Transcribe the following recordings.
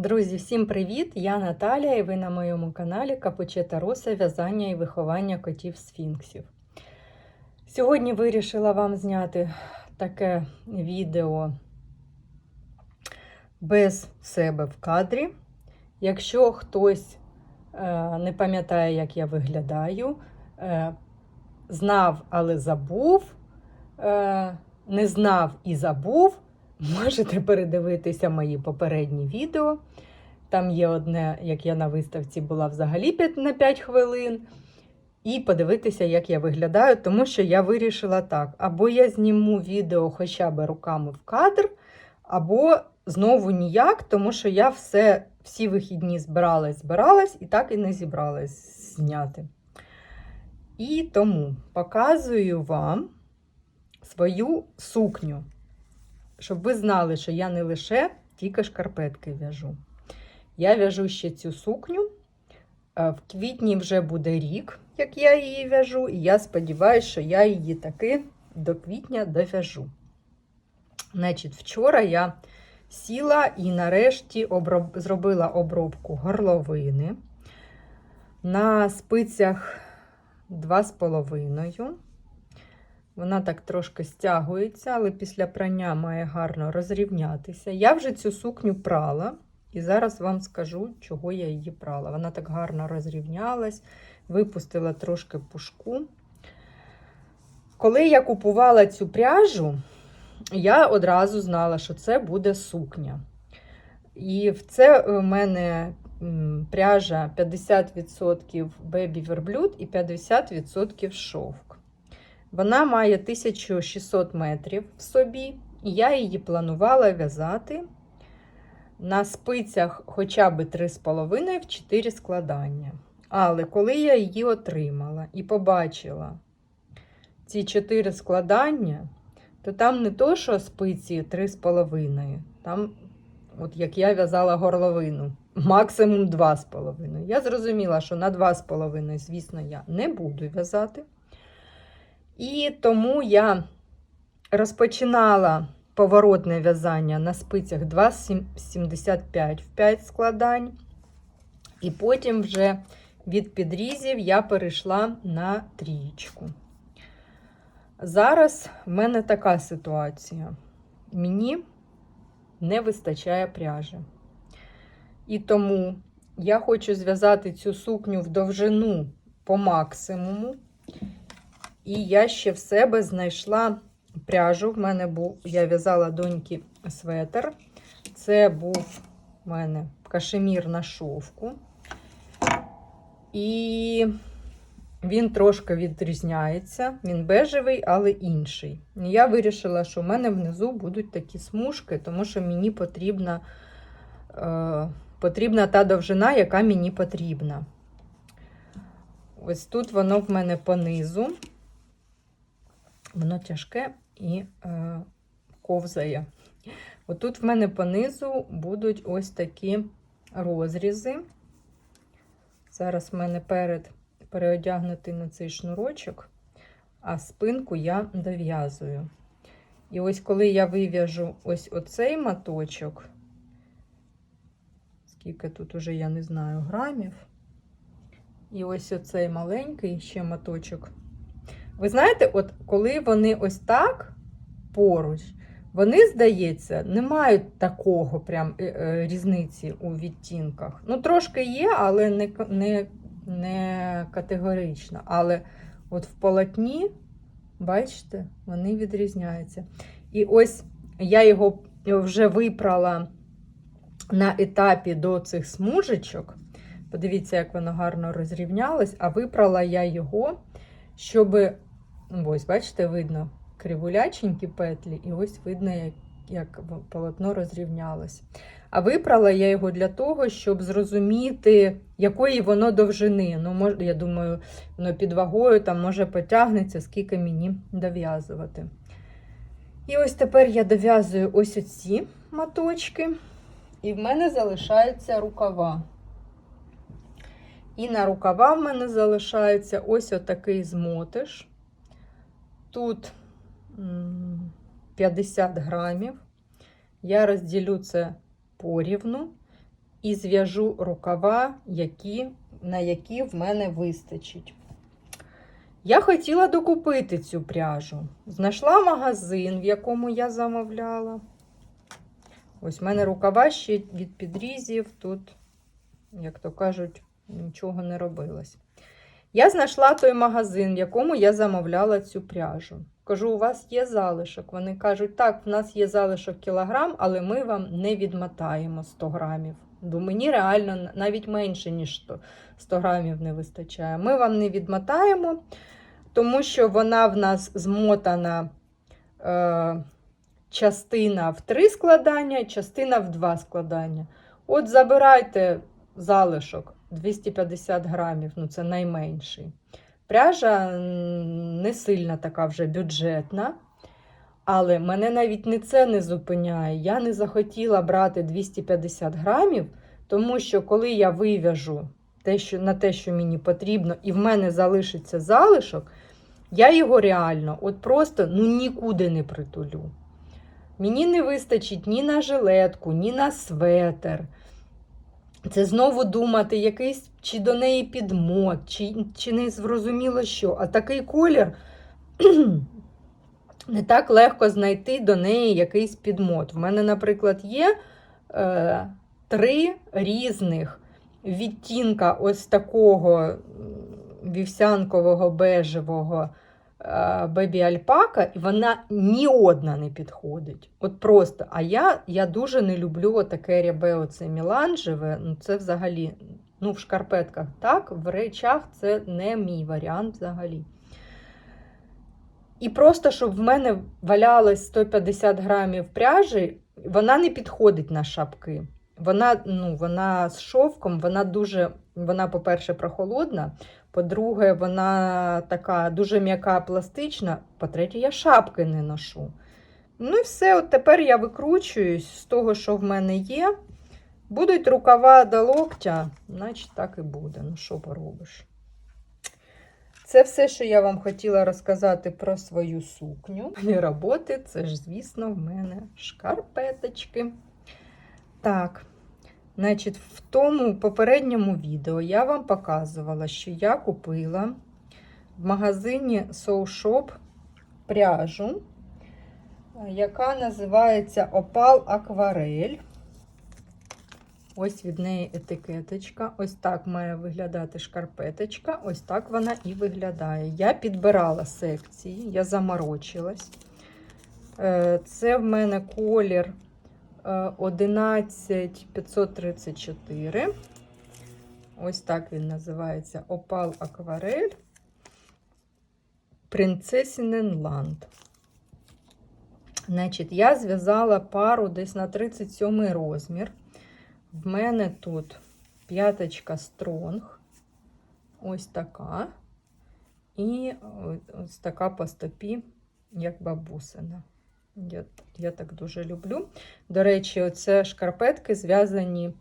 Друзі, всім привіт! Я Наталя і ви на моєму каналі Капучета Роса в'язання і виховання котів сфінксів. Сьогодні вирішила вам зняти таке відео без себе в кадрі. Якщо хтось е, не пам'ятає, як я виглядаю, е, знав, але забув, е, не знав і забув. Можете передивитися мої попередні відео. Там є одне, як я на виставці була взагалі 5 на 5 хвилин. І подивитися, як я виглядаю, тому що я вирішила так: або я зніму відео хоча б руками в кадр, або знову ніяк, тому що я все, всі вихідні збиралась, збиралась і так і не зібралась зняти. І тому показую вам свою сукню щоб ви знали, що я не лише тільки шкарпетки в'яжу. Я в'яжу ще цю сукню. В квітні вже буде рік, як я її в'яжу, і я сподіваюся, що я її таки до квітня дов'яжу. Значить, вчора я сіла і нарешті оброб... зробила обробку горловини на спицях 2,5. Вона так трошки стягується, але після прання має гарно розрівнятися. Я вже цю сукню прала, і зараз вам скажу, чого я її прала. Вона так гарно розрівнялась, випустила трошки пушку. Коли я купувала цю пряжу, я одразу знала, що це буде сукня. І в це у мене пряжа 50% Baby верблюд і 50% шовк. Вона має 1600 метрів в собі, і я її планувала в'язати на спицях хоча б 3,5 в 4 складання. Але коли я її отримала і побачила ці 4 складання, то там не то, що спиці 3,5, там, от як я в'язала горловину, максимум 2,5. Я зрозуміла, що на 2,5, звісно, я не буду в'язати. І тому я розпочинала поворотне в'язання на спицях 2,75 в 5 складань. І потім вже від підрізів я перейшла на трієчку. Зараз в мене така ситуація. Мені не вистачає пряжі. І тому я хочу зв'язати цю сукню в довжину по максимуму. І я ще в себе знайшла пряжу. В мене був, я в'язала доньки светр. Це був у мене кашемір на шовку. І він трошки відрізняється. Він бежевий, але інший. І я вирішила, що в мене внизу будуть такі смужки, тому що мені потрібна, е, потрібна та довжина, яка мені потрібна. Ось тут воно в мене понизу. Воно тяжке і е, ковзає. Отут в мене понизу будуть ось такі розрізи. Зараз в мене перед переодягнутий на цей шнурочок, а спинку я дов'язую. І ось коли я вив'яжу ось оцей маточок, скільки тут уже, я не знаю, грамів, і ось оцей маленький ще маточок ви знаєте, от коли вони ось так поруч, вони, здається, не мають такого прям е, е, різниці у відтінках. Ну, трошки є, але не не, не категорично. Але от в полотні, бачите, вони відрізняються. І ось я його вже випрала на етапі до цих смужечок. Подивіться, як воно гарно розрівнялось, а випрала я його, щоб Ось, бачите, видно кривуляченькі петлі, і ось видно, як як полотно розрівнялось. А випрала я його для того, щоб зрозуміти, якої воно довжини. Ну, мож, Я думаю, воно під вагою там може потягнеться, скільки мені дов'язувати. І ось тепер я дов'язую ось оці маточки, і в мене залишаються рукава. І на рукава в мене залишається ось отакий змотиш. Тут 50 грамів. Я розділю це порівну і зв'яжу рукава, які, на які в мене вистачить. Я хотіла докупити цю пряжу. Знайшла магазин, в якому я замовляла. Ось в мене рукава ще від підрізів. Тут, як то кажуть, нічого не робилось. Я знайшла той магазин, в якому я замовляла цю пряжу. Кажу, у вас є залишок. Вони кажуть, так, в нас є залишок кілограм, але ми вам не відмотаємо 100 грамів. Бо мені реально навіть менше, ніж 100 грамів не вистачає. Ми вам не відмотаємо, тому що вона в нас змотана е, частина в 3 складання, частина в 2 складання. От забирайте залишок 250 грамів, ну це найменший. Пряжа не сильно така вже бюджетна. Але мене навіть не це не зупиняє. Я не захотіла брати 250 грамів, тому що коли я вив'яжу те, що, на те, що мені потрібно, і в мене залишиться залишок, я його реально от просто ну, нікуди не притулю. Мені не вистачить ні на жилетку, ні на светр. Це знову думати, якийсь чи до неї підмот, чи, чи не зрозуміло що. А такий колір не так легко знайти до неї якийсь підмот. В мене, наприклад, є е, три різних відтінка ось такого вівсянкового бежевого бебі альпака, і вона ні одна не підходить. От просто. А я я дуже не люблю таке рябе, оце міланжеве. Ну, Це взагалі ну, в шкарпетках так, в речах це не мій варіант взагалі. І просто, щоб в мене валялось 150 грамів пряжі, вона не підходить на шапки. Вона ну, вона з шовком, вона дуже, вона, по-перше, прохолодна. По-друге, вона така дуже м'яка, пластична. По-третє, я шапки не ношу. Ну і все, от тепер я викручуюсь з того, що в мене є. Будуть рукава до локтя, значить так і буде. Ну, що поробиш? Це все, що я вам хотіла розказати про свою сукню. І роботи, це ж, звісно, в мене шкарпеточки. Так, значить, в тому попередньому відео я вам показувала, що я купила в магазині Soul Shop пряжу, яка називається Опал Акварель. Ось від неї етикеточка. Ось так має виглядати шкарпеточка. Ось так вона і виглядає. Я підбирала секції, я заморочилась. Е, це в мене колір 11534. Ось так він називається Опал Акварель. Принцесіненланд. Значить, я зв'язала пару десь на 37 розмір. В мене тут п'яточка стронг, ось така. І ось така по стопі, як бабусина. Я я так дуже люблю. До речі, оце шкарпетки зв'язані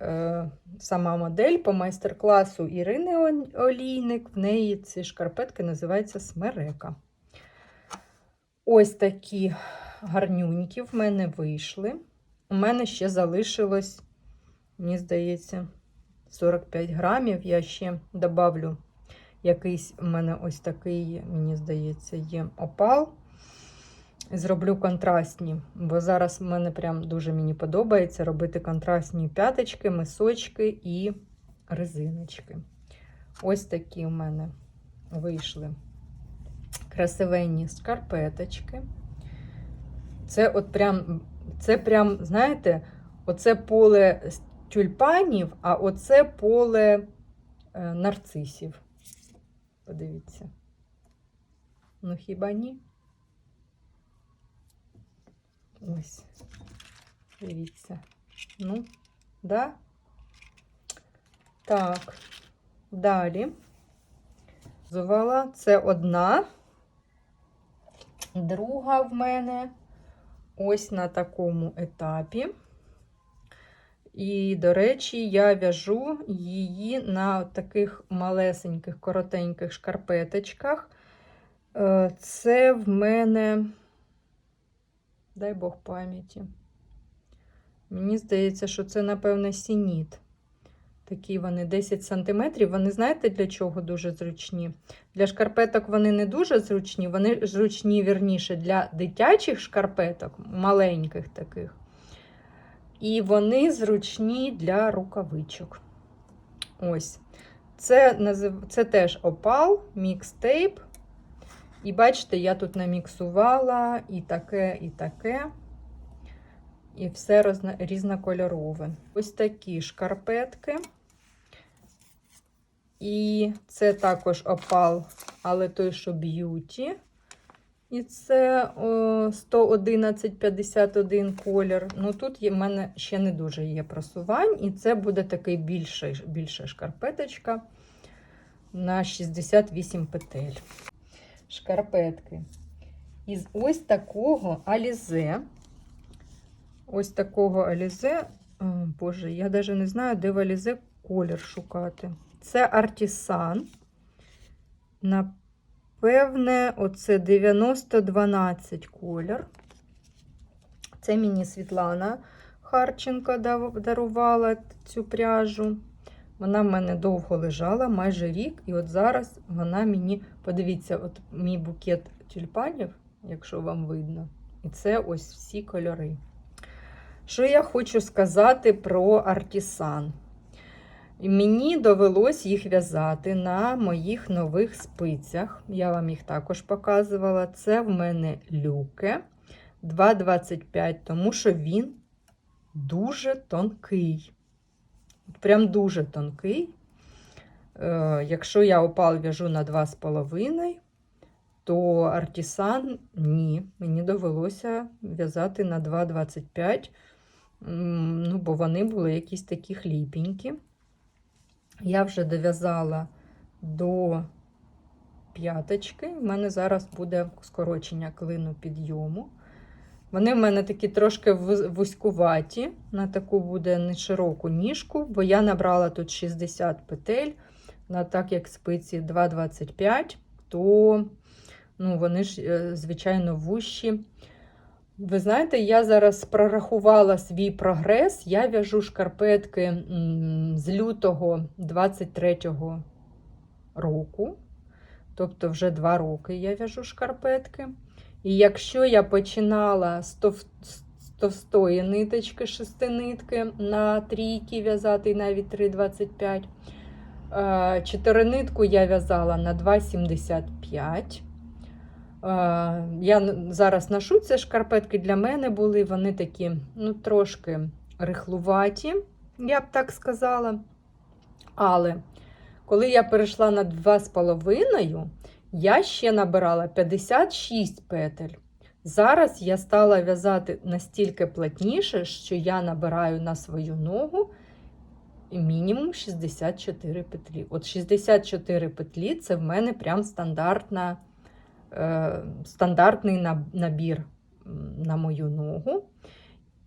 е, сама модель по майстер-класу Ірини Олійник. В неї ці шкарпетки називаються смерека. Ось такі гарнюнькі в мене вийшли. У мене ще залишилось Мені здається, 45 грамів. Я ще добавлю якийсь у мене ось такий, мені здається, є опал. Зроблю контрастні, бо зараз в мене прям дуже мені подобається робити контрастні п'яточки, мисочки і резиночки. Ось такі у мене вийшли красивенні скарпеточки. Це от прям, це прям, знаєте, оце поле тюльпанів, а оце поле е, нарцисів. Подивіться. Ну, хіба ні? Ось, дивіться. Ну, да? Так, далі. Зувала це одна, друга в мене ось на такому етапі. І, до речі, я в'яжу її на таких малесеньких, коротеньких шкарпеточках. Е, це в мене, дай Бог пам'яті, Мені здається, що це, напевно, сініт. Такі вони 10 см. Вони знаєте для чого дуже зручні? Для шкарпеток вони не дуже зручні, вони зручні, вірніше, для дитячих шкарпеток, маленьких таких. І вони зручні для рукавичок. Ось. Це, це теж опал, мікстейп. І бачите, я тут наміксувала і таке, і таке. І все різнокольорове. Ось такі шкарпетки. І це також опал, але той, що б'юті. І це о, 111,51 колір. Ну тут в мене ще не дуже є просувань, і це буде такий більший, більша шкарпеточка на 68 петель. Шкарпетки. Із ось такого алізе. Ось такого алізе. О, Боже, я навіть не знаю, де в алізе колір шукати. Це артісан. Напевне, оце 9012 колір. Це мені Світлана Харченко дарувала цю пряжу. Вона в мене довго лежала, майже рік. І от зараз вона мені, подивіться, от мій букет тюльпанів, якщо вам видно. І це ось всі кольори. Що я хочу сказати про артісан? Мені довелось їх в'язати на моїх нових спицях. Я вам їх також показувала. Це в мене люке 2,25, тому що він дуже тонкий. Прям дуже тонкий. Е, якщо я опал в'яжу на 2,5, то артісан ні. Мені довелося в'язати на 2,25, ну, бо вони були якісь такі хліпенькі. Я вже дов'язала до п'яточки. У мене зараз буде скорочення клину підйому. Вони в мене такі трошки вузькуваті, на таку буде нешироку ніжку, бо я набрала тут 60 петель, на так як спиці 2,25, то ну, вони ж, е, звичайно, вущі. Ви знаєте, я зараз прорахувала свій прогрес. Я в'яжу шкарпетки з лютого 23-го року. Тобто вже два роки я в'яжу шкарпетки. І якщо я починала з товстої ниточки, шестинитки на трійки в'язати навіть 3,25, е, чотиринитку я в'язала на 2,75. Е, Я зараз ношу ці шкарпетки для мене були, вони такі, ну, трошки рихлуваті, я б так сказала. Але коли я перейшла на 2,5, я ще набирала 56 петель. Зараз я стала в'язати настільки плотніше, що я набираю на свою ногу мінімум 64 петлі. От 64 петлі це в мене прям стандартна е, стандартний набір на мою ногу.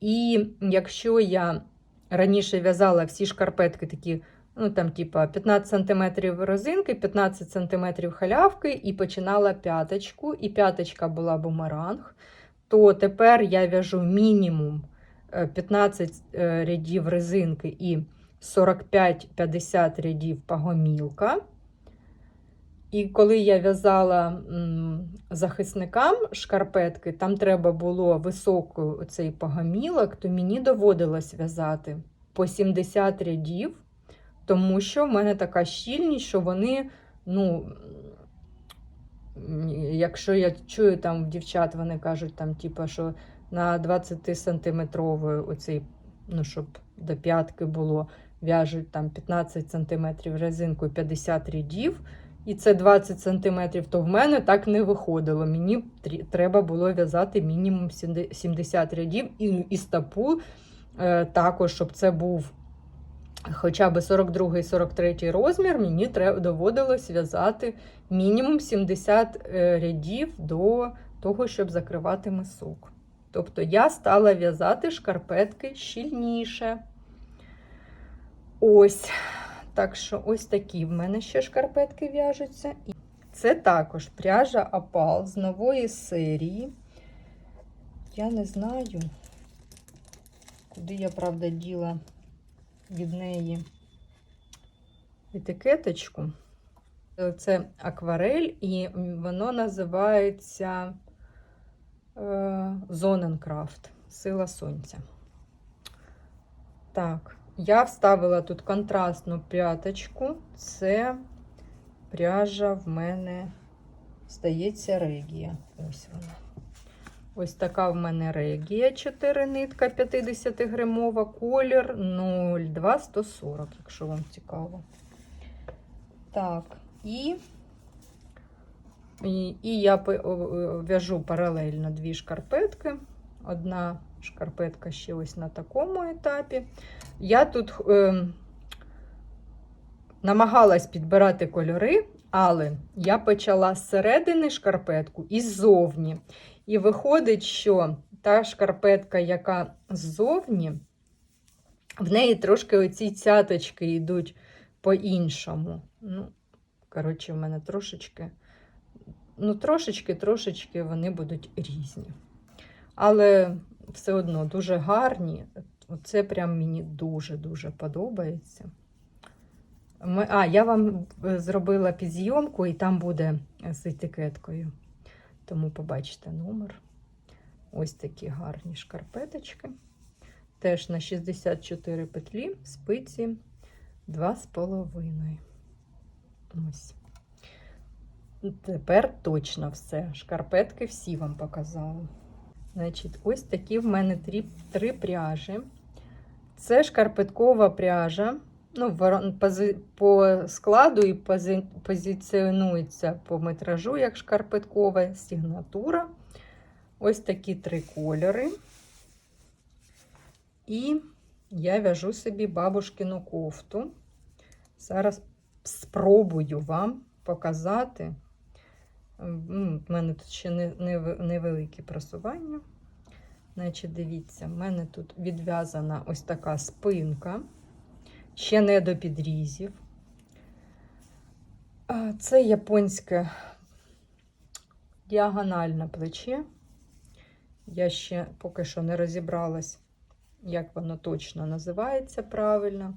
І якщо я раніше в'язала всі шкарпетки такі, ну там, типа 15 см розинки, 15 см халявки, і починала п'яточку, і п'яточка була бумеранг, то тепер я в'яжу мінімум е, 15 е, рядів резинки і 45-50 рядів пагомілка. І коли я в'язала захисникам шкарпетки, там треба було високий оцей погамілок, то мені доводилось в'язати по 70 рядів, тому що в мене така щільність, що вони, ну, якщо я чую там в дівчат, вони кажуть, там, типу, що на 20 сантиметровий оцей, ну, щоб до п'ятки було, в'яжуть там 15 сантиметрів резинкою 50 рядів і це 20 см, то в мене так не виходило. Мені треба було в'язати мінімум 70 рядів і, і стопу е, також, щоб це був хоча б 42-43 розмір, мені треба, доводилось в'язати мінімум 70 е, рядів до того, щоб закривати мисок. Тобто я стала в'язати шкарпетки щільніше. Ось. Так що ось такі в мене ще шкарпетки в'яжуться. Це також пряжа Апал з нової серії. Я не знаю, Туди я, правда, діла від неї етикеточку. Це акварель, і воно називається Зоненкрафт Сила Сонця. Так, я вставила тут контрастну п'яточку. Це пряжа в мене, здається, регія. Ось вона. Ось така в мене регія 4 нитка 50 гримова, колір 02140, якщо вам цікаво. Так, і, і, і я в'яжу паралельно дві шкарпетки. Одна шкарпетка ще ось на такому етапі. Я тут е, намагалась підбирати кольори, але я почала з середини шкарпетку і ззовні. І виходить, що та шкарпетка, яка ззовні, в неї трошки оці цяточки йдуть по-іншому. Ну, коротше, в мене трошечки, ну, трошечки, трошечки вони будуть різні. Але все одно дуже гарні. Оце прям мені дуже-дуже подобається. Ми, а, я вам е, зробила підзйомку, і там буде з етикеткою. Тому побачите номер. Ось такі гарні шкарпеточки. Теж на 64 петлі, спиці 2,5. Ось. Тепер точно все. Шкарпетки всі вам показала. Значить, ось такі в мене три, три пряжі. Це шкарпеткова пряжа. Ну, по складу і пози- позиціонується по метражу як шкарпеткова сигнатура. Ось такі три кольори. І я в'яжу собі бабушкину кофту. Зараз спробую вам показати. У мене тут ще не- не- невеликі просування. Значить, дивіться, в мене тут відв'язана ось така спинка, ще не до підрізів. Це японське діагональне плече. Я ще поки що не розібралась, як воно точно називається правильно.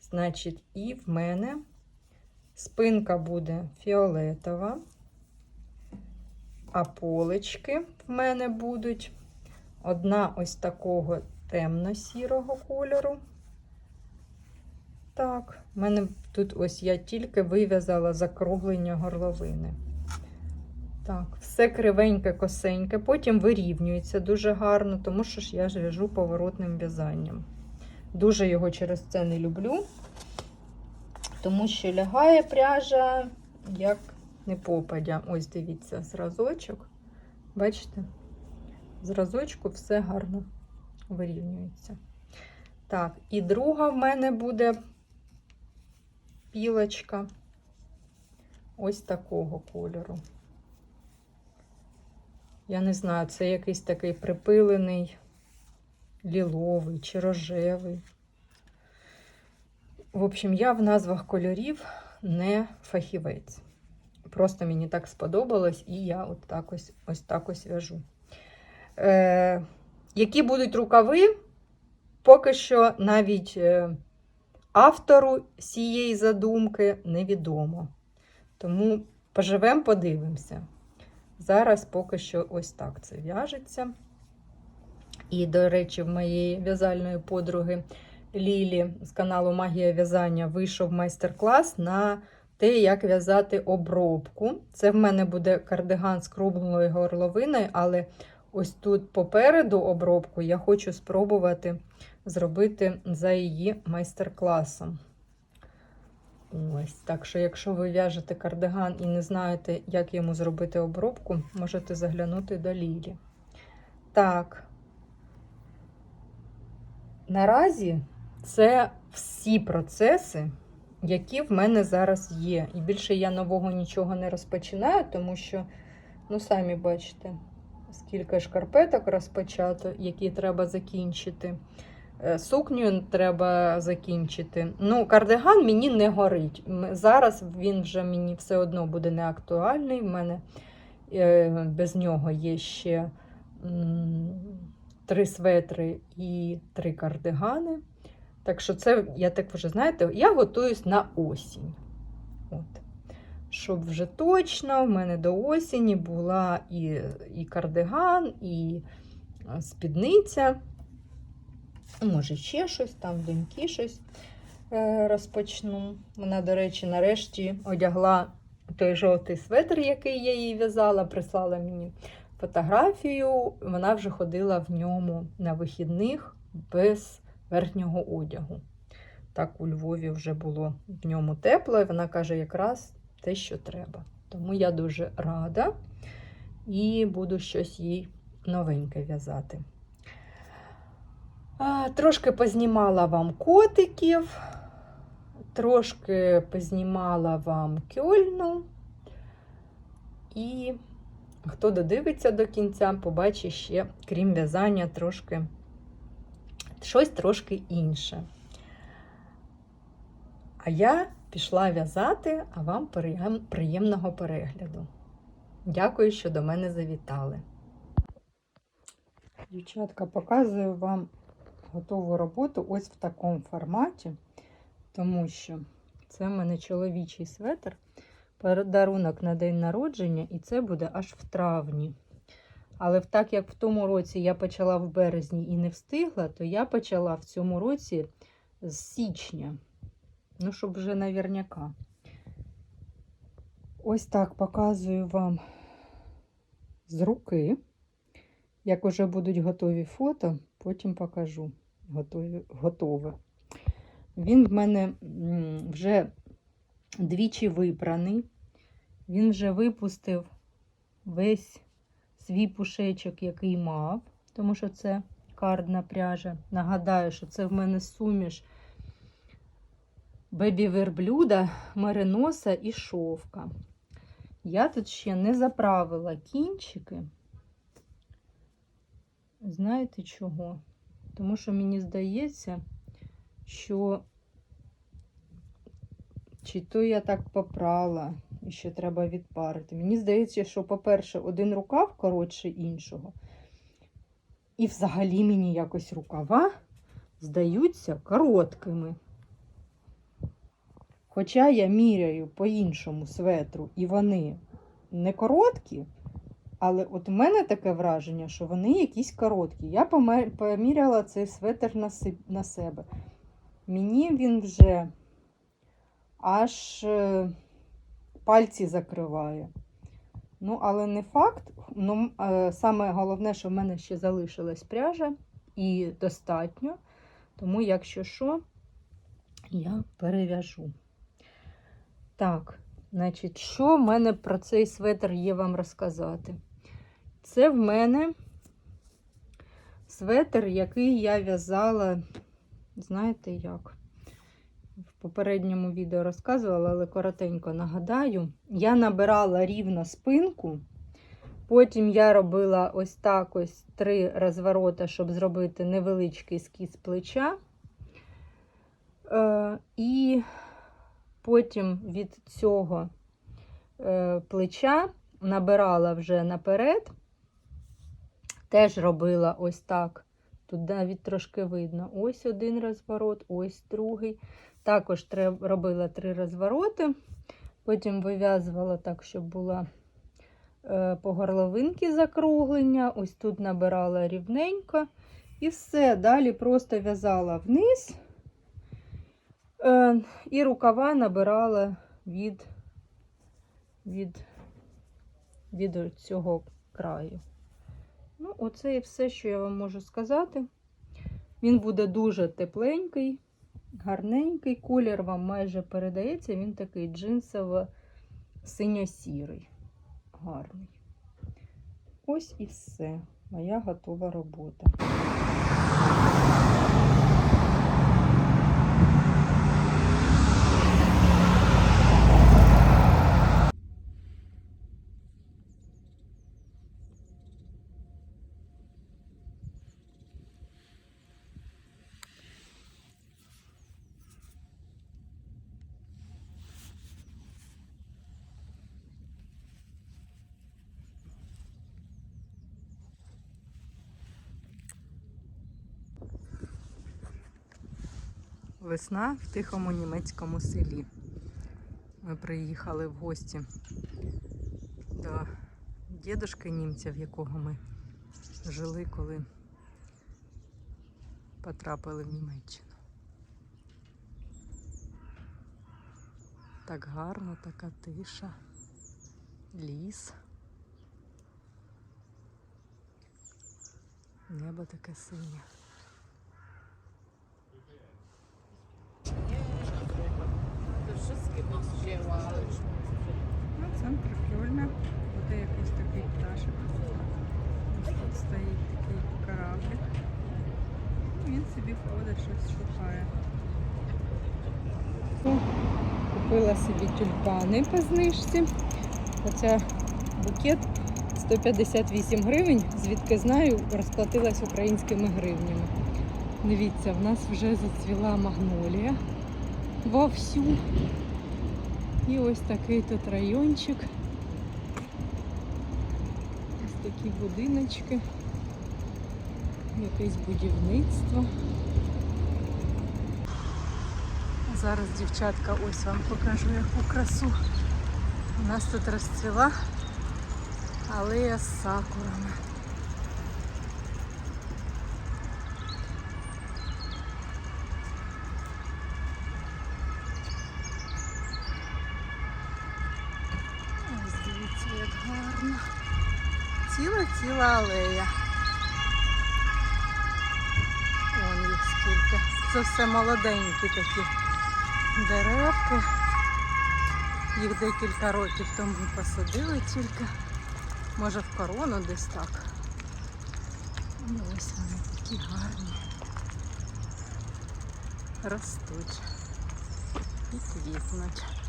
Значить, і в мене спинка буде фіолетова, а полички в мене будуть одна ось такого темно-сірого кольору. Так, в мене тут ось я тільки вив'язала закруглення горловини. Так, все кривеньке, косеньке, потім вирівнюється дуже гарно, тому що ж я ж в'яжу поворотним в'язанням. Дуже його через це не люблю, тому що лягає пряжа як не попадя. Ось дивіться, зразочок. Бачите? Зразочку все гарно вирівнюється. Так, і друга в мене буде пілочка ось такого кольору. Я не знаю, це якийсь такий припилений, ліловий чи рожевий. В общем, я в назвах кольорів не фахівець. Просто мені так сподобалось, і я от так ось, ось так ось в'яжу. Е, які будуть рукави, поки що навіть е, автору цієї задумки невідомо. Тому поживемо, подивимося. Зараз поки що ось так це в'яжеться. І, до речі, в моєї в'язальної подруги Лілі з каналу Магія в'язання вийшов майстер-клас на те, як в'язати обробку. Це в мене буде кардиган з круглою горловиною, але ось тут попереду обробку я хочу спробувати зробити за її майстер-класом. Ось, так що, якщо ви в'яжете кардиган і не знаєте, як йому зробити обробку, можете заглянути до Лілі. Так, наразі це всі процеси, які в мене зараз є. І більше я нового нічого не розпочинаю, тому що, ну, самі бачите, скільки шкарпеток розпочато, які треба закінчити. Е, Сукню треба закінчити. Ну, кардиган мені не горить. Зараз він вже мені все одно буде не актуальний. У мене е, без нього є ще три светри і три кардигани. Так що це, я так вже знаєте, я готуюсь на осінь. От. Щоб вже точно в мене до осені була і, і кардиган, і спідниця. Може, ще щось, там доньки щось е, розпочну. Вона, до речі, нарешті одягла той жовтий светр, який я їй в'язала, прислала мені фотографію. Вона вже ходила в ньому на вихідних без верхнього одягу. Так у Львові вже було в ньому тепло, і вона каже, якраз те, що треба. Тому я дуже рада і буду щось їй новеньке в'язати. Трошки познімала вам котиків, трошки познімала вам кьольну. І хто додивиться до кінця, побачить ще, крім в'язання, трошки щось трошки інше. А я пішла в'язати, а вам приємного перегляду. Дякую, що до мене завітали. Дівчатка, показую вам готову роботу ось в такому форматі, тому що це в мене чоловічий светр, подарунок на день народження, і це буде аж в травні. Але так як в тому році я почала в березні і не встигла, то я почала в цьому році з січня. Ну, щоб вже наверняка. Ось так показую вам з руки. Як уже будуть готові фото, потім покажу. Готові, готове. Він в мене вже двічі випраний. Він вже випустив весь свій пушечок, який мав, тому що це кардна пряжа. Нагадаю, що це в мене суміш бебі верблюда, мериноса і шовка. Я тут ще не заправила кінчики. Знаєте чого? Тому що мені здається, що чи то я так попрала, і ще треба відпарити. Мені здається, що, по-перше, один рукав коротше іншого. І взагалі мені якось рукава здаються короткими. Хоча я міряю по іншому светру, і вони не короткі, але от у мене таке враження, що вони якісь короткі. Я поміряла цей светр на, себе. Мені він вже аж е, пальці закриває. Ну, але не факт. Ну, е, саме головне, що в мене ще залишилась пряжа, і достатньо. Тому, якщо що, я перев'яжу. Так, значить, що в мене про цей светр є вам розказати? Це в мене светр, який я в'язала, знаєте як? В попередньому відео розказувала, але коротенько нагадаю. Я набирала рівно спинку. Потім я робила ось так ось три розворота, щоб зробити невеличкий скіз плеча. Е, і потім від цього е, плеча набирала вже наперед. Теж робила ось так. Тут навіть трошки видно. Ось один розворот, ось другий. Також робила три розвороти. Потім вив'язувала так, щоб була е, по горловинки закруглення. Ось тут набирала рівненько. І все. Далі просто в'язала вниз. Е, і рукава набирала від, від, від цього краю. Ну, оце і все, що я вам можу сказати. Він буде дуже тепленький, гарненький. Колір вам майже передається, він такий джинсово-синьо-сірий. Гарний. Ось і все. Моя готова робота. Весна в тихому німецькому селі. Ми приїхали в гості до дідушки німця, в якого ми жили, коли потрапили в Німеччину. Так гарно, така тиша, ліс. Небо таке синє. Ну, центр прикольно. Буде якийсь такий пташик. Ось тут стоїть такий кораблик. Він собі ходить, щось шукає. Купила собі тюльпани по знижці. Оця букет 158 гривень, звідки знаю, розплатилась українськими гривнями. Дивіться, в нас вже зацвіла магнолія вовсю. І ось такий тут райончик. Ось такі будиночки. Якесь будівництво. Зараз, дівчатка, ось вам покажу яку красу. У нас тут розцвіла алея з сакурами. Ось дивіться, як гарно. Ціла-ціла алея. Вон їх скільки. Це все молоденькі такі деревки. Їх декілька років тому посадили тільки. Може в корону десь так. Ну, ось вони такі гарні. Ростуть і квітнуть.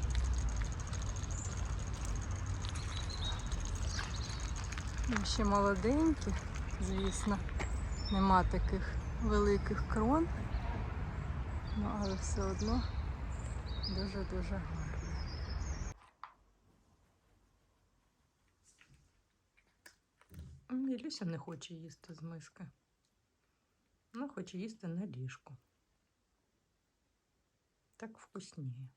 Ну, Ще молоденькі, звісно, нема таких великих крон, ну але все одно дуже-дуже гарно. Ілюся не хоче їсти з миски. Вона хоче їсти на ліжку. Так вкусніє.